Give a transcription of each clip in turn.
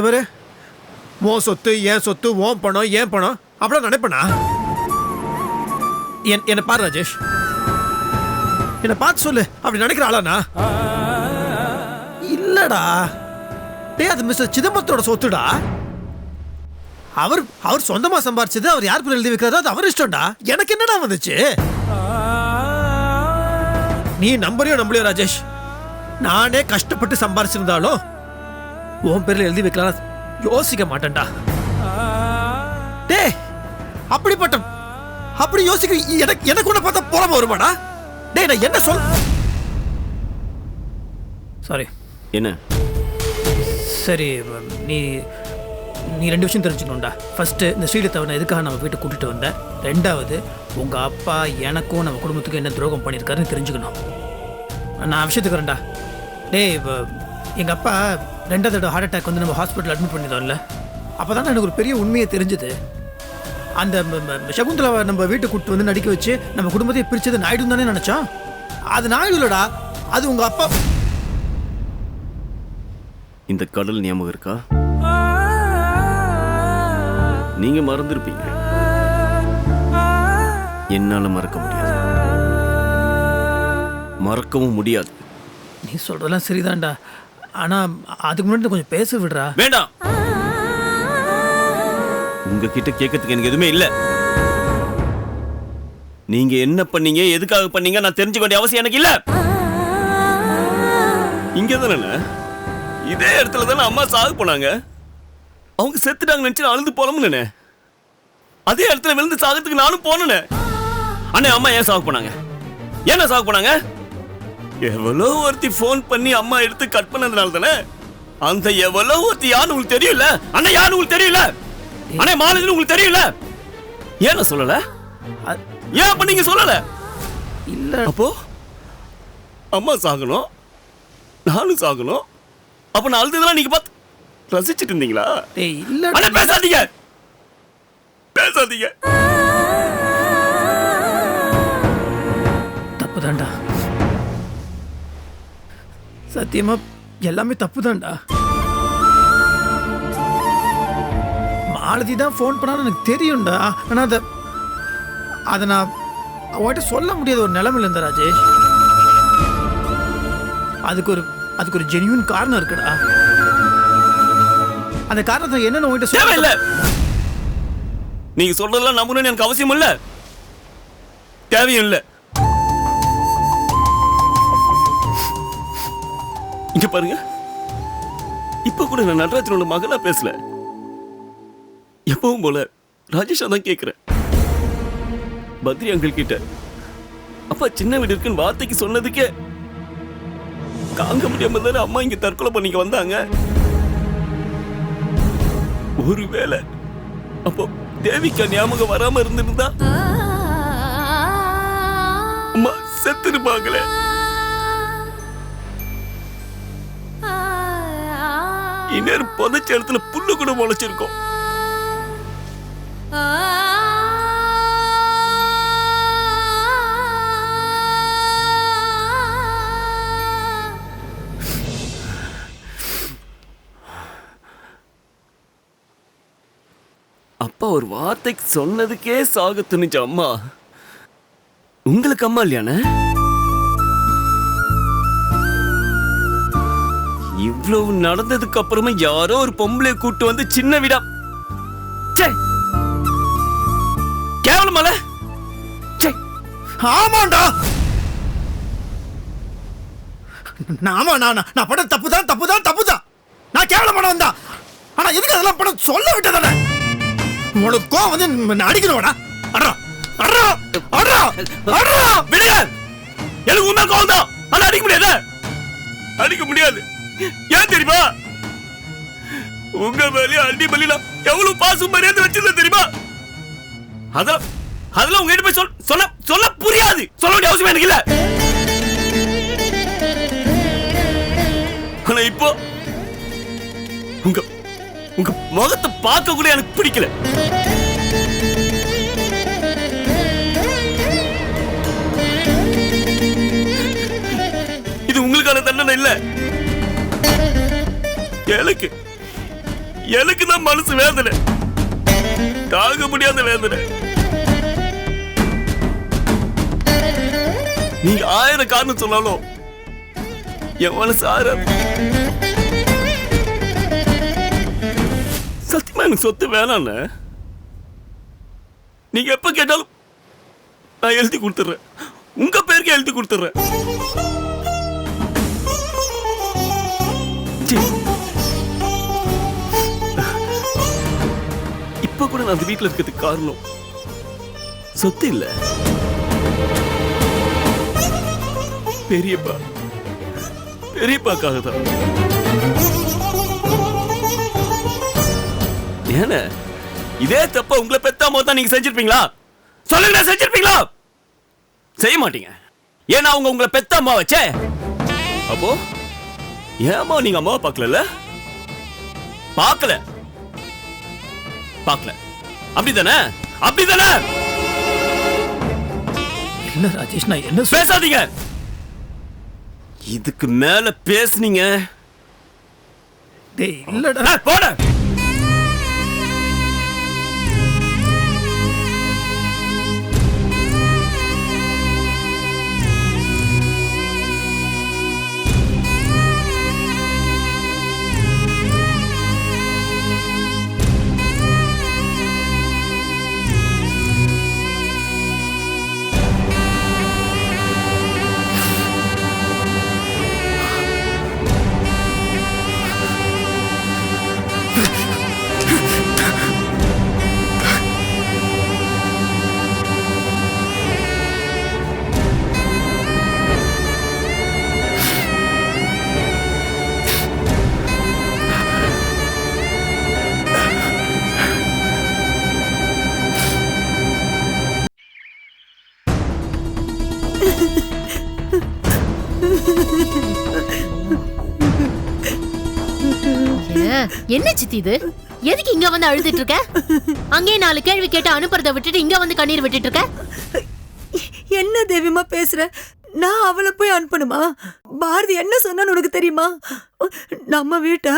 இவர் பாரு உன் சொத்து ஏன் சொத்து ஓம் பணம் ஏன் பணம் அப்படிலாம் நினைப்பனா? என் என்னை பாரு ராஜேஷ். என்னை பார்த்து சொல்லு அப்படி நினைக்கிற ஆளானா? இல்லடா. டே அது மிஸ்டர் சிதம்பரத்தோட சொத்துடா. அவர் அவர் சொந்தமா சம்பாரிச்சது அவர் யார் பேர் எழுதி வைக்கிறதோ அது அவர் இஷ்டம்டா. எனக்கு என்னடா வந்துச்சு? நீ நம்பரையோ நம்பலையோ ராஜேஷ். நானே கஷ்டப்பட்டு சம்பாரிச்சிருந்தாலும் உன் பேர்ல எழுதி வைக்கலாம் யோசிக்க மாட்டேன்டா. டேய் அப்படிப்பட்ட அப்படி யோசிக்க எனக்கு எனக்கு கூட பார்த்தா போறாம வருமாடா? டேய் நான் என்ன சொல் சாரி என்ன? சரி நீ நீ ரெண்டு விஷயம் தெரிஞ்சுக்கணும்டா. ஃபர்ஸ்ட் இந்த ஸ்ரீலத்தாவை எதுக்காக நம்ம வீட்டுக்கு கூட்டிட்டு வந்தேன் ரெண்டாவது உங்க அப்பா எனக்கும் நம்ம குடும்பத்துக்கும் என்ன துரோகம் பண்ணியிருக்காருன்னு தெரிஞ்சுக்கணும். நான் விஷயத்துக்கு வரேன்டா. டேய் எங்கள் அப்பா ரெண்டாவது தடவை ஹார்ட் அட்டாக் வந்து நம்ம ஹாஸ்பிட்டல் அட்மிட் பண்ணிட்டோம்ல அப்போ தான் எனக்கு ஒரு பெரிய உண்மையை தெரிஞ்சுது. அந்த சகுந்தலாவை நம்ம வீட்டுக்கு கூட்டு வந்து நடிக்க வச்சு நம்ம குடும்பத்தை பிரிச்சது நாயுடு தானே நினச்சோம் அது நாயுடு இல்லடா அது உங்கள் அப்பா. இந்த கடல் ஞாபகம் இருக்கா? நீங்க மறந்துருப்பீங்க. என்னால மறக்க முடியாது. மறக்கவும் முடியாது. நீ சொல்றதெல்லாம் சரிதான்டா. ஆனா அதுக்கு முன்னாடி கொஞ்சம் பேச விடுறா. வேண்டாம். உங்ககிட்ட கேட்கறதுக்கு எனக்கு எதுவுமே இல்ல. நீங்க என்ன பண்ணீங்க எதுக்காக பண்ணீங்க நான் தெரிஞ்சுக்க வேண்டிய அவசியம் எனக்கு இல்ல. இங்க தானே இதே இடத்துல தானே அம்மா சாகு போனாங்க. அவங்க செத்துட்டாங்க நினைச்சு நான் அழுது போலமுன்னு அதே இடத்துல விழுந்து சாகிறதுக்கு நானும் போனேன். அண்ணே அம்மா ஏன் சாகு போனாங்க? ஏன் சாகு போனாங்க? எவ்வளோ ஒருத்தி ஃபோன் பண்ணி அம்மா எடுத்து கட் பண்ணதுனால தானே? அந்த எவ்வளோ ஒருத்தி யாருன்னு உங்களுக்கு தெரியல அண்ணா யாருன்னு உங்களுக்கு தெரியல அண்ணா மாலதின்னு உங்களுக்கு தெரியல ஏன் சொல்லல? ஏன் அப்ப நீங்க சொல்லல? இல்ல. அப்போ? அம்மா சாகணும். நானும் சாகணும். அப்ப நான் அழுதுதெல்லாம் நீங்க பார்த்து ரசிச்சிட்டு இருந்தீங்களா? இல்ல பேசாதீங்க. பேசாதீங்க. சத்தியமா எல்லாமே தப்புதான்டா. மாலதி தான் ஃபோன் பண்ணாலும் எனக்கு தெரியும்டா. ஆனால் அதை அதை நான் அவட்ட சொல்ல முடியாத ஒரு நிலைமையில இருந்த ராஜேஷ். அதுக்கு ஒரு அதுக்கு ஒரு ஜெனியூன் காரணம் இருக்குடா. அந்த காரணத்தை என்னன்னு உன்கிட்ட சொல்ல இல்லை நீங்க சொல்றதெல்லாம் நம்பணும்னு எனக்கு அவசியம் இல்லை தேவையும் இல்லை. பாருங்க. இப்ப கூட நான் நடராஜனோட மகளா பேசல. எப்பவும் போல ராஜேஷா தான் கேக்குறேன். பத்ரி அங்கிள் கிட்ட அப்பா சின்ன வீடு இருக்குன்னு வார்த்தைக்கு சொன்னதுக்கே தாங்க முடியாம தானே அம்மா இங்க தற்கொலை பண்ணிக்க வந்தாங்க? ஒருவேளை அப்போ தேவிக்கா ஞாபகம் வராம இருந்திருந்தா? அம்மா செத்துருப்பாங்களே. இன்னொரு புதைச்ச இடத்துல புல்லு கூட முளைச்சிருக்கும். அப்பா ஒரு வார்த்தைக்கு சொன்னதுக்கே சாக துணிச்ச அம்மா. உங்களுக்கு அம்மா இல்லையானே இவ்வளவு நடந்ததுக்கு அப்புறமா யாரோ ஒரு பொம்பளை கூட்டு வந்து சின்ன வீடா. ச்சே! கேவலமால ச்சே! ஆமாண்டா! ஆமா நான் நான் நான் பண்ண தப்பு தான் தப்பு தான் தப்பு தான் நான் கேவலம் பண்ண வந்தா. ஆனா எதுக்கு அதெல்லாம் பண்ண சொல்ல விட்டதானே? உனக்கு கோவம் வந்து நான் அடிக்கணும்டா? அட்ரா அட்ரா அட்ரா அட்ரா விடுங்க. எனக்கு உண்மை கோவம் தான் ஆனா அடிக்க முடியாது. அடிக்க முடியாது. ஏன் தெரியுமா? உங்க மேலயும் அண்டி மேல எவ்வளவு பாசம் மரியாதை வச்சிருந்த தெரியுமா? அதெல்லாம் அதெல்லாம் உங்ககிட்ட போய் சொல் சொல்ல சொல்ல புரியாது. சொல்ல வேண்டிய அவசியம் எனக்கு இல்ல. ஆனா இப்போ உங்க உங்க முகத்தை பார்க்க கூட எனக்கு பிடிக்கல. இது உங்களுக்கான தண்டனை இல்ல. எனக்கு எனக்கு தான் மனசு வேதனை. தாங்க முடியாத வேதனை. நீங்க ஆயிரம் காரணம் சொன்னாலும் என் மனசு ஆறாது. சத்தியமா எனக்கு சொத்து வேணாண்ணே நீங்க எப்ப கேட்டாலும் நான் எழுதி கொடுத்துட்றேன். உங்க பேருக்கு எழுதி கொடுத்துட்றேன். இப்ப கூட நான் அந்த வீட்டுல இருக்கிறதுக்கு காரணம். சொத்து இல்ல. பெரியப்பா. பெரியப்பாக்காக தான் ஏன? இதே தப்ப உங்களை பெத்தாம தான் நீங்க செஞ்சிருப்பீங்களா? சொல்லுங்க செஞ்சிருப்பீங்களா? செய்ய மாட்டீங்க. ஏன்னா அவங்க உங்களை பெத்த அம்மா வச்சே? அப்போ ஏமா நீங்க அம்மாவை பார்க்கல பார்க்கல. பார்க்கல. அப்படிதானே? அப்படிதானே? இல்ல ராஜேஷ் நான் என்ன பேசாதீங்க. இதுக்கு மேல பேசுனீங்க. டேய் இல்லடா. போட. என்ன சித்தி இது? எதுக்கு இங்க வந்து அழுதுட்டு இருக்க? அங்கேயே நாலு கேள்வி கேட்டு அனுப்புறத விட்டுட்டு இங்க வந்து கண்ணீர் விட்டுட்டு இருக்க? என்ன தேவிமா பேசுற? நான் அவளை போய் அனுப்பணுமா? பாரதி என்ன சொன்னான்னு உனக்கு தெரியுமா? நம்ம வீட்டை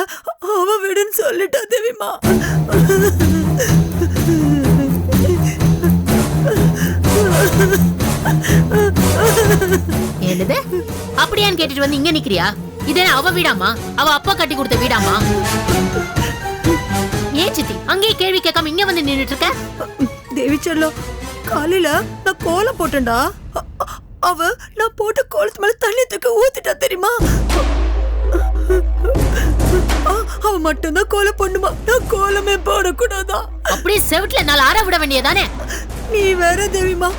அவ வீடுன்னு சொல்லிட்டா தேவிமா. என்னது? அப்படியான்னு கேட்டுட்டு வந்து இங்க நிக்கிறியா? இது அவ வீடாமா அவ அப்பா கட்டி கொடுத்த வீடாமா ஏன் சித்தி அங்கேயே கேள்வி கேட்காம இங்க வந்து நின்னுட்டு இருக்க தேவி செல்லம் காலையில நான் கோலம் போட்டேன்டா. அவ நான் போட்ட கோலத்து மேல தண்ணி தூக்கி ஊத்திட்டா தெரியுமா? அவ மட்டும்தான் கோலம் பண்ணுமா நான் கோலமே போடக்கூடாதா? அப்படியே செவிட்டுல நாலு ஆற விட வேண்டியதானே? நீ வேற தேவிமா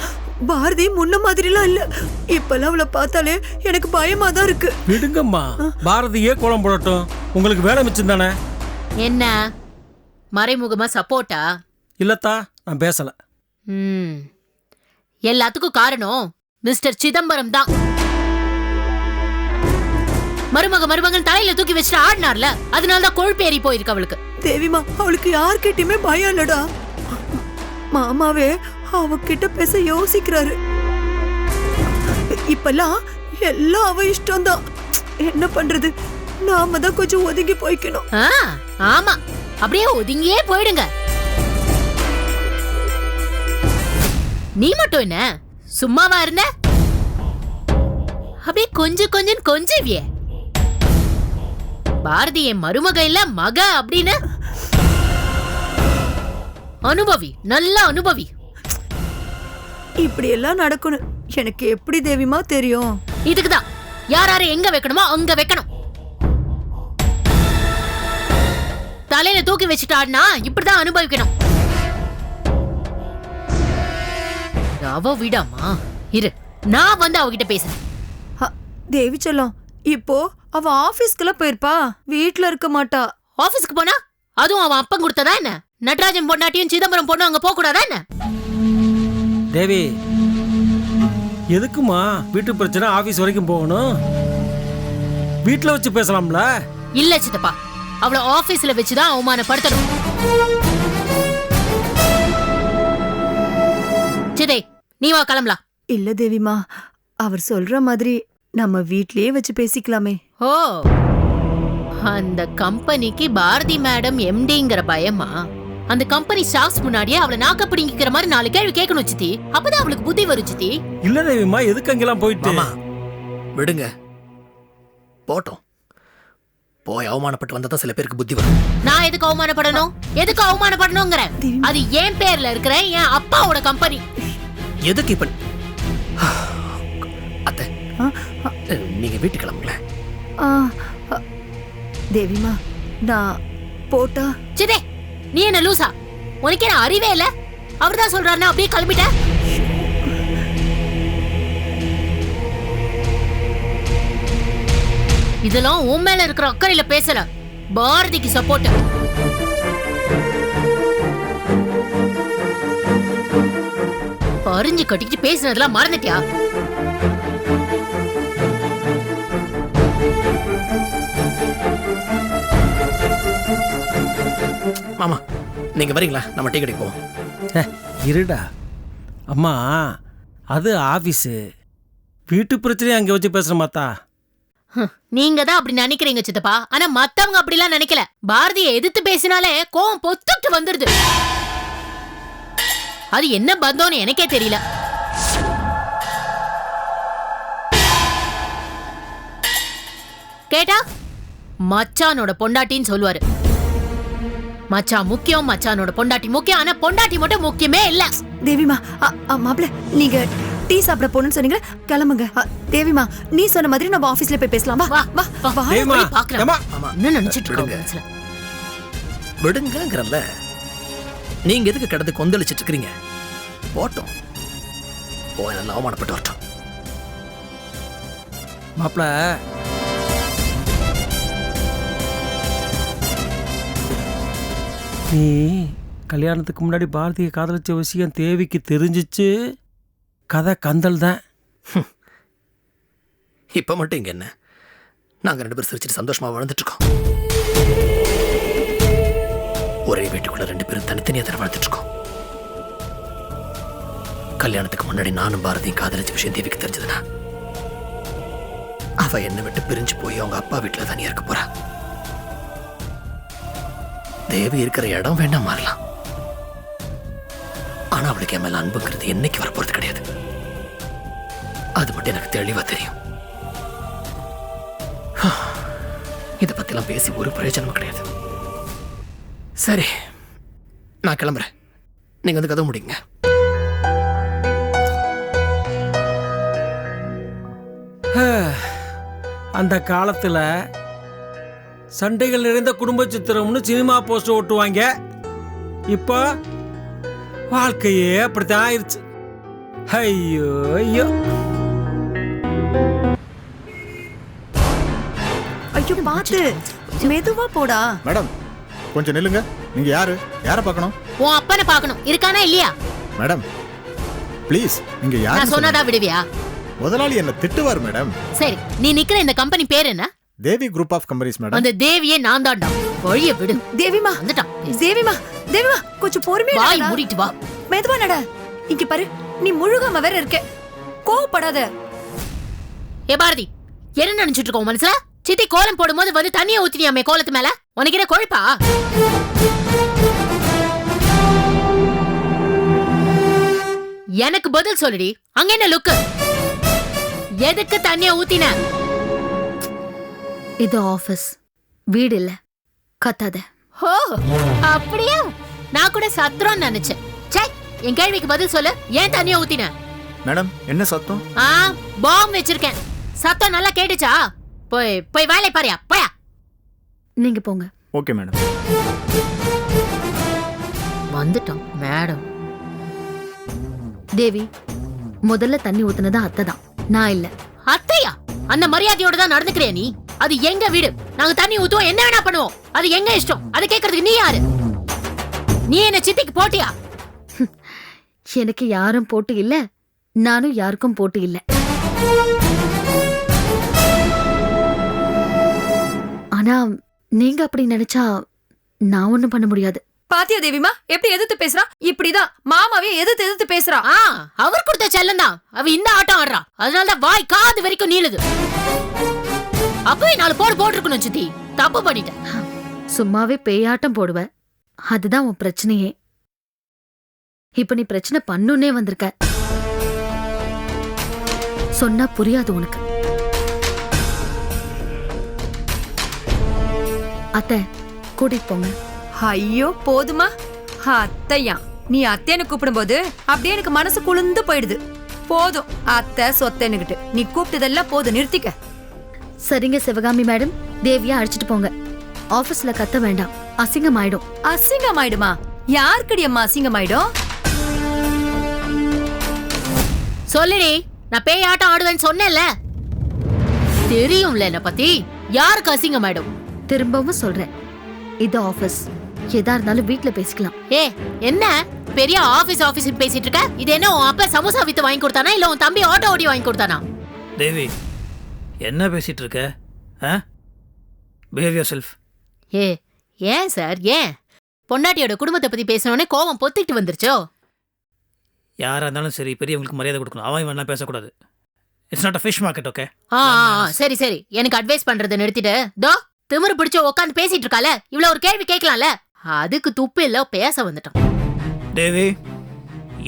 பாரதி முன்ன மாதிரிலாம் இல்ல. இப்பெல்லாம் அவளை பார்த்தாலே எனக்கு பயமா தான் இருக்கு. விடுங்கம்மா. பாரதியே கோலம் போடட்டும். உங்களுக்கு வேலை மிச்சம் தானே? என்ன? மறைமுகமா சப்போர்ட்டா? இல்லத்தா நான் பேசல. ம். எல்லாத்துக்கும் காரணம் மிஸ்டர் சிதம்பரம் தான். மருமக மருமகன் தலையில தூக்கி வச்சுட்டு ஆடினார்ல அதனால தான் கொழுப்பு ஏறி போயிருக்கு அவளுக்கு. தேவிமா அவளுக்கு யார்கிட்டயுமே பயம் இல்லடா. மாமாவே அவகிட்ட பேச யோசிக்கிறாரு. இப்பெல்லாம் எல்லாம் அவ இஷ்டம்தான். என்ன பண்றது? நாம தான் கொஞ்சம் ஒதுங்கி போய்க்கணும். ஆ, ஆமா. அப்படியே ஒதுங்கியே போயிடுங்க. நீ மட்டும் என்ன? சும்மாவா இருந்த? அப்படியே கொஞ்சம் கொஞ்சம் கொஞ்சவியே. பாரதி என் மருமக இல்ல மக அப்படின்னு? அனுபவி நல்ல அனுபவி. இப்படி எல்லாம் நடக்கணும். எனக்கு எப்படி தேவிமா தெரியும்? இதுக்குதான். யார் யாரை எங்க வைக்கணுமோ அங்க வைக்கணும். தலையில தூக்கி வச்சுட்டு ஆடினா இப்படிதான் அனுபவிக்கணும். அவ விடாமா இரு நான் வந்து அவகிட்ட பேசுறேன். ஹ, தேவி செல்லம் இப்போ அவ ஆபீஸ்க்குலாம் போயிருப்பா. வீட்ல இருக்க மாட்டா. ஆபீஸ்க்கு போனா? அதுவும் அவன் அப்பன் கொடுத்ததா என்ன? நடராஜன் பொண்டாட்டியும் சிதம்பரம் பொண்ணும் அங்க போக கூடாதா என்ன? தேவி எதுக்குமா வீட்டு பிரச்சனை ஆபீஸ் வரைக்கும் போகணும்? வீட்டில் வச்சு பேசலாம்ல? இல்ல சித்தப்பா. அவள ஆபீஸ்ல வச்சுதான் அவமானப்படுத்தணும். சிதை நீ வா கிளம்பலாம். இல்ல தேவிமா அவர் சொல்ற மாதிரி நம்ம வீட்லயே வச்சு பேசிக்கலாமே. ஓ அந்த கம்பெனிக்கு பாரதி மேடம் எம்டிங்கிற பயமா? அந்த கம்பெனி ஸ்டாஃப்ஸ் முன்னாடியே அவளை நாக்க பிடிங்கிக்கிற மாதிரி நாலு கேள்வி கேட்கணும் சித்தி. அப்பதான் அவளுக்கு புத்தி வரும் சித்தி. இல்ல தேவிமா எதுக்கு அங்கெல்லாம் போயிட்டு? விடுங்க. போட்டோம். போய் அவமானப்பட்டு வந்தா தான் சில பேருக்கு புத்தி வரும். நான் எதுக்கு அவமானப்படணும்? எதுக்கு அவமானப்படணுங்கிறேன் அது என் பேர்ல இருக்கிற என் அப்பாவோட கம்பெனி எதுக்கு இப்ப அத்தை நீங்க வீட்டுக்கு கிளம்புங்களேன். ஆ, அ, தேவிமா நான் போட்டா சிதே நீ என்ன லூசா? உனக்கு என்ன அறிவே இல்ல. அவர்தான் சொல்றாருன்னா அப்படியே கிளம்பிட்ட? இதெல்லாம் உன் மேல இருக்கிற அக்கறையில பேசல. பாரதிக்கு சப்போர்ட் பறிஞ்சு கட்டிக்கிட்டு பேசுனதெல்லாம் மறந்துட்டியா? மாமா நீங்க வரீங்களா? நம்ம டீ கடைக்கு போவோம். இருடா. அம்மா அது ஆபீஸு. வீட்டு பிரச்சனையை அங்கே வச்சு பேசுற மாத்தா. நீங்க தான் அப்படி நினைக்கிறீங்க சித்தப்பா. ஆனா மத்தவங்க அப்படிலாம் நினைக்கல. பாரதியை எதிர்த்து பேசினாலே கோவம் பொத்துட்டு வந்துருது. அது என்ன பந்தம்னு எனக்கே தெரியல. கேட்டா? மச்சானோட பொண்டாட்டின்னு சொல்லுவாரு. மச்சான் முக்கியம் மச்சானோட பொண்டாட்டி முக்கியம். ஆனா பொண்டாட்டி மட்டும் முக்கியமே இல்ல. தேவிமா மாப்பிள்ள நீங்க டீ சாப்பிட போகணும்னு சொன்னீங்க கிளம்புங்க. தேவிமா நீ சொன்ன மாதிரி நம்ம ஆபீஸ்ல போய் பேசலாம். வா வா வா என்ன நினைச்சிட்டு விடுங்க. இருக்கோம். மனசுல? விடுங்கங்கிறல்ல நீங்க எதுக்கு கிடந்து கொந்தளிச்சிட்டு இருக்கிறீங்க? போட்டோம். போய் நல்லா அவமானப்பட்டு வரட்டும். மாப்பிள. நீ கல்யாணத்துக்கு முன்னாடி பாரதியை காதலிச்ச விஷயம் தேவிக்கு தெரிஞ்சிச்சு? கதை கந்தல் தான். இப்போ மட்டும் இங்கே என்ன? நாங்கள் ரெண்டு பேரும் சிரிச்சிட்டு சந்தோஷமாக வாழ்ந்துட்டுருக்கோம். ஒரே வீட்டுக்குள்ளே ரெண்டு பேரும் தனித்தனியாக தர வாழ்ந்துட்டுருக்கோம். கல்யாணத்துக்கு முன்னாடி நானும் பாரதியும் காதலிச்ச விஷயம் தேவிக்கு தெரிஞ்சதுன்னா அவ என்னை விட்டு பிரிஞ்சு போய் அவங்க அப்பா வீட்டில் தனியாக இருக்க போறா. தேவி இருக்கிற இடம் வேண்டாம் மாறலாம். ஆனா அவளுக்கு என் மேல அன்புங்கிறது என்னைக்கு வரப்போறது கிடையாது. அது மட்டும் எனக்கு தெளிவா தெரியும். இதை பத்திலாம் பேசி ஒரு பிரயோஜனமும் கிடையாது. சரி நான் கிளம்புறேன். நீங்க வந்து கதவு முடிங்க அந்த காலத்துல சண்டைகள் நிறைந்த குடும்ப சித்திரம்னு சினிமா போஸ்டர் ஓட்டுவாங்க இப்போ வாழ்க்கையே அப்படித்தான் ஆயிருச்சு. ஐயோ ஐயோ. ஐயோ பாத்து. மெதுவா போடா. மேடம் கொஞ்சம் நில்லுங்க. நீங்க யாரு? யாரை பார்க்கணும்? உன் அப்பனை பார்க்கணும். இருக்கானா இல்லையா? மேடம் ப்ளீஸ் நீங்க நான் யாரு சொன்னாதான் விடுவியா? முதலாளி என்ன திட்டுவார் மேடம். சரி நீ நிக்கிற இந்த கம்பெனி பேர் என்ன? Devi group of companies madam. அந்த தேவியே நான் தான்டா வழிய விடு. தேவிமா வந்துட்டான். தேவிமா தேவிமா கொஞ்சம் பொறுமையா வாய். மூடிட்டு வா. மெதுவா நட. இங்க பாரு நீ முழுகாம வேற இருக்க. கோவப்படாத. ஏ பாரதி என்ன நினைச்சிட்டு இருக்கோம் மனசுல? சித்தி கோலம் போடும்போது வந்து தண்ணிய ஊத்தினியாமே கோலத்து மேல? உனக்கு என்ன கொழுப்பா? எனக்கு பதில் சொல்லுடி. அங்க என்ன லுக்கு எதுக்கு தண்ணிய ஊத்தின? இது ஆபீஸ் வீடு இல்ல. கத்தாத. ஓ அப்படியா? நான் கூட சத்திரம் நினைச்சேன். சே என் கேள்விக்கு பதில் சொல்லு. ஏன் தண்ணிய ஊத்தின? மேடம் என்ன சத்தம்? ஆ பாம் வச்சிருக்கேன். சத்தம் நல்லா கேட்டுச்சா? போய் போய் வேலை பாரியா போயா. நீங்க போங்க. Okay madam. வந்துட்டோம் மேடம். தேவி முதல்ல தண்ணி ஊத்துனது அத்தை தான் நான் இல்ல. அத்தையா? அந்த மரியாதையோட தான் நடந்துக்கிறியா நீ? அது எங்க வீடு? நாங்க தண்ணி ஊத்துவோம் என்ன வேணா பண்ணுவோம். அது எங்க இஷ்டம்? அது கேக்குறதுக்கு நீ யாரு? நீ என்ன சித்திக்கு போட்டியா? எனக்கு யாரும் போட்டு இல்ல. நானும் யாருக்கும் போட்டு இல்ல. ஆனா நீங்க அப்படி நினைச்சா நான் ஒண்ணும் பண்ண முடியாது. பாத்தியா தேவிமா? எப்படி எதிர்த்து பேசுறா? இப்படிதான். மாமாவே எதிர்த்து எதிர்த்து பேசுறா. ஆ அவர் கொடுத்த செல்லம் தான். அவ இந்த ஆட்டம் ஆடுறா. அதனால தான் வாய் காது வரைக்கும் நீளுது. அப்பவே நாலு போடு போட்டிருக்கணும் சித்தி. தப்பு பண்ணிட்டேன். சும்மாவே பேயாட்டம் போடுவ. அதுதான் உன் பிரச்சனையே. இப்ப நீ பிரச்சனை பண்ணுனே வந்திருக்க. சொன்னா புரியாது உனக்கு. அத்தை கூட்டிட்டு போங்க. ஐயோ போதுமா? அத்தையா நீ அத்தைன்னு கூப்பிடும்போது அப்படியே எனக்கு மனசு குளிர்ந்து போயிடுது. போதும் அத்தை சொத்தைன்னுகிட்டு நீ கூப்பிட்டதெல்லாம் போதும் நிறுத்திக்க. சரிங்க சிவகாமி மேடம். தேவியா அழைச்சிட்டு போங்க. ஆபீஸ்ல கத்த வேண்டாம். அசிங்கமாயிடும். அசிங்கமாயிடுமா? யாருக்கடி அம்மா அசிங்கமாயிடும்? சொல்லுடி நான் பேய் ஆட்டம் ஆடுவேன்னு சொன்னேன்ல. தெரியும்ல என்ன பத்தி. யாருக்கு அசிங்கமாயிடும்? திரும்பவும் சொல்றேன். இது ஆபீஸ். எதா இருந்தாலும் வீட்ல பேசிக்கலாம். ஏ என்ன? பெரிய ஆபீஸ் ஆபீஸ் பேசிட்டு இருக்க? இது என்ன உன் அப்பா சமோசா வித்து வாங்கி கொடுத்தானா? இல்ல உன் தம்பி ஆட்டோ ஓடி வாங்கி கொடுத்தானா? தேவி என்ன பேசிட்டு இருக்க ஆ? பிஹேவியர் செல்ஃப் ஏ ஏன் சார் ஏன்? பொண்டாட்டியோட குடும்பத்தை பத்தி பேசினோடனே கோவம் பொத்திட்டு வந்துருச்சோ? யாராக இருந்தாலும் சரி பெரியவங்களுக்கு மரியாதை கொடுக்கணும். அவன் வேணா பேசக்கூடாது. It's not a fish market okay ஆ ஆ, ஆ, சரி சரி. எனக்கு அட்வைஸ் பண்றதை நிறுத்திட்டு தோ திமிரு பிடிச்ச உட்காந்து பேசிட்டு இருக்கால இவ்வளவு ஒரு கேள்வி கேட்கலாம்ல அதுக்கு துப்பு இல்ல பேச வந்துட்டோம் தேவி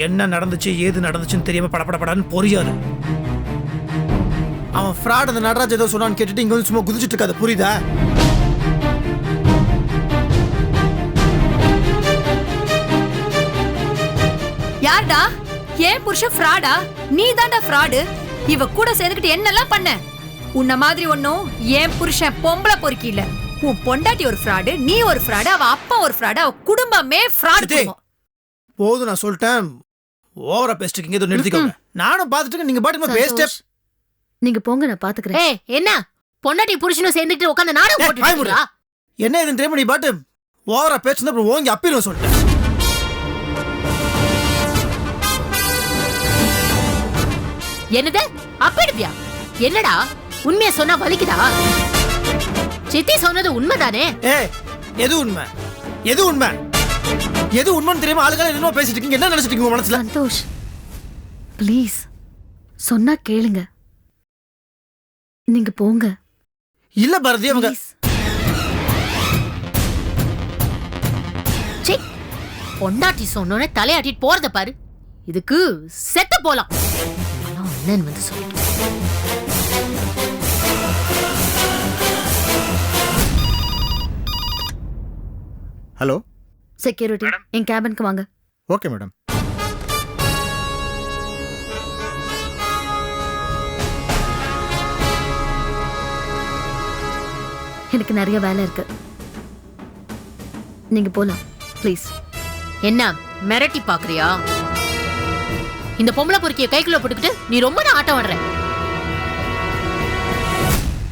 என்ன நடந்துச்சு ஏது நடந்துச்சுன்னு தெரியாம படபடபடன்னு பொரியாது அவன் ஃப்ராட் அந்த நடராஜ் ஏதோ சொன்னான்னு கேட்டுட்டு இங்க வந்து சும்மா குதிச்சிட்டு இருக்காது புரியுதா? யார்டா? ஏன் புருஷன் ஃப்ராடா நீ தான்டா ஃப்ராடு இவ கூட சேர்ந்துக்கிட்டு என்னெல்லாம் பண்ண? உன்ன மாதிரி ஒன்னும் ஏன் புருஷன் பொம்பளை பொறுக்கி இல்ல. உன் பொண்டாட்டி ஒரு ஃப்ராடு நீ ஒரு ஃப்ராடு அவ அப்பா ஒரு ஃப்ராடு அவ குடும்பமே ஃப்ராடு. போதும் நான் சொல்லிட்டேன். ஓவரா பேசிட்டு இங்க ஏதோ நிறுத்திக்கோங்க. நானும் பார்த்துட்டு நீங்க பாட்டுக்கு பேசிட்டே சந்தோஷ், நீங்க போங்க நான் பாத்துக்கிறேன். ஏய் என்ன? பொண்டாட்டி புருஷனும் சேர்ந்துட்டு உட்காந்து நாடகம். இருக்கீங்களா? என்ன இதுன்னு தெரியுமா நீ பாட்டு? ஓவரா பேசுனா அப்புறம் ஓங்கி அப்பிடும் சொல்லிட்டேன். என்னது? அப்பிடுவியா என்னடா? உண்மைய சொன்னா வலிக்குதா? சித்தி சொன்னது உண்மைதானே? ஏய் எது உண்மை? எது உண்மை? எது உண்மைன்னு தெரியாம ஆளுங்க என்னமோ பேசிட்டு இருக்கீங்க. என்ன நினைச்சிட்டு இருக்கீங்க மனசுல? சந்தோஷ் ப்ளீஸ் சொன்னா கேளுங்க. நீங்க போங்க. இல்ல பாரதி அவங்க பொண்டாட்டி சொன்னோன்னே தலையாட்டிட்டு போறத பாரு. இதுக்கு செத்து போலாம். அண்ணன் வந்து சொல்லிட்டு ஹலோ செக்யூரிட்டி என் கேபினுக்கு வாங்க. ஓகே மேடம் எனக்கு நிறைய வேலை இருக்கு. நீங்க போலாம் ப்ளீஸ் என்ன மிரட்டி பாக்குறியா இந்த பொம்பளை பொறுக்கிய கைக்குள்ள போட்டுக்கிட்டு நீ ரொம்ப நான் ஆட்டம் ஆடுற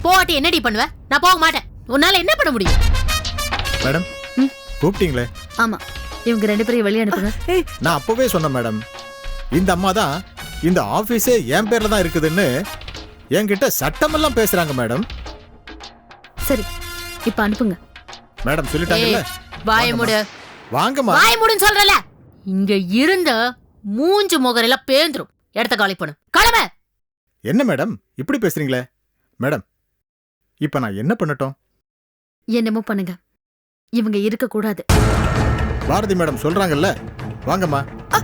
போவாட்டி என்னடி பண்ணுவ? நான் போக மாட்டேன். உன்னால என்ன பண்ண முடியும்? மேடம் கூப்பிட்டீங்களே? ஆமா. இவங்க ரெண்டு பேரையும் வெளியே அனுப்புங்க. நான் அப்பவே சொன்னேன் மேடம். இந்த அம்மா தான் இந்த ஆபீஸே என் பேர்ல தான் இருக்குதுன்னு என்கிட்ட சட்டமெல்லாம் பேசுறாங்க மேடம். சரி இப்ப அனுப்புங்க. மேடம் சொல்லிட்டாங்கல்ல? வாய மூடு. வாங்கம்மா. வாய மூடுன்னு சொல்றல இங்க இருந்த மூஞ்சு முகரெல்லாம் பேந்துரும். இடத்த காலி பண்ணு. கிளம்ப என்ன மேடம்? இப்படி பேசுறீங்களே? மேடம் இப்ப நான் என்ன பண்ணட்டும்? என்னமோ பண்ணுங்க. இவங்க இருக்க கூடாது. பாரதி மேடம் சொல்றாங்கல்ல? வாங்கம்மா.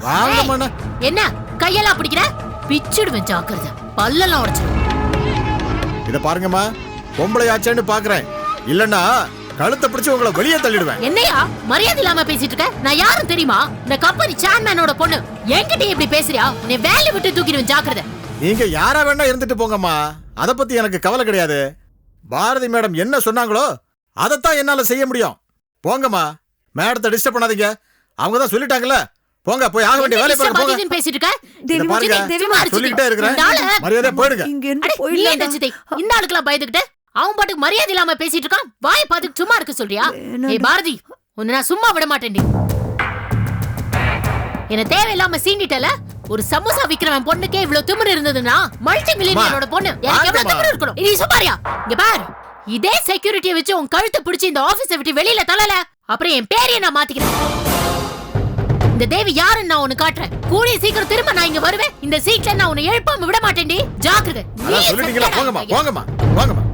வாங்கம்மா என்ன? கையெல்லாம் பிடிக்கிற? பிச்சுடுவேன் ஜாக்கிரதை. பல்லெல்லாம் உடைச்சிடும் இத பாருங்கம்மா. பொம்பளையாச்சேன்னு பாக்குறேன். இல்லன்னா கழுத்தை பிடிச்சு உங்களை வெளியே தள்ளிடுவேன். என்னையா? மரியாதை இல்லாம பேசிட்டு இருக்க? நான் யாரும் தெரியுமா? இந்த கம்பெனி சேர்மேனோட பொண்ணு. என்கிட்ட இப்படி பேசுறியா? உன்னை வேலை விட்டு தூக்கிடுவேன் ஜாக்கிரதை. நீங்க யாரா வேணா இருந்துட்டு போங்கம்மா. அத பத்தி எனக்கு கவலை கிடையாது. பாரதி மேடம் என்ன சொன்னாங்களோ அதைத்தான் என்னால செய்ய முடியும். போங்கம்மா. மேடத்தை டிஸ்டர்ப் பண்ணாதீங்க. அவங்க தான் சொல்லிட்டாங்கல்ல. போங்க போய் ஆக வேண்டிய வேலையை பாருங்க போங்க. பேசிட்டு இருக்க? இத பாருங்க. சொல்லிக்கிட்டே இருக்கிறேன். மரியாதை போயிடுங்க. இங்க இருந்து நீ சித்தை இந்த ஆளுக்கெல்லாம் பயந்துகிட்டு அவன் பாட்டுக்கு மரியாதை இல்லாம பேசிட்டு இருக்கான். வாய் பார்த்துட்டு சும்மா இருக்க சொல்றியா. ஏய் பாரதி உன்னை நான் சும்மா விட மாட்டேன்டி என்ன தேவையில்லாம சீண்டிட்டல ஒரு சமோசா விக்கிறவன் பொண்ணுக்கே இவ்வளவு திமிரு இருந்ததுன்னா மல்டி மில்லியனரோட பொண்ணு. எனக்கு எவ்வளவு. திமிரு இருக்கணும்? நீ சும்மாரியா இங்க பாரு. இதே செக்யூரிட்டியை வச்சு உன் கழுத்தை பிடிச்சு இந்த ஆபீஸை விட்டு வெளியில தள்ளல. அப்புறம் என் பேரையே நான் மாத்திக்கிறேன். இந்த தேவி யாருன்னு நான் உனக்கு காட்டுறேன். கூடிய சீக்கிரம் திரும்ப நான் இங்க வருவேன். இந்த சீட்ல நான் உன்னை எழுப்பாம விட மாட்டேன்டி ஜாக்கிரதை. போங்கம்மா போங்கம்மா போங்கம்மா.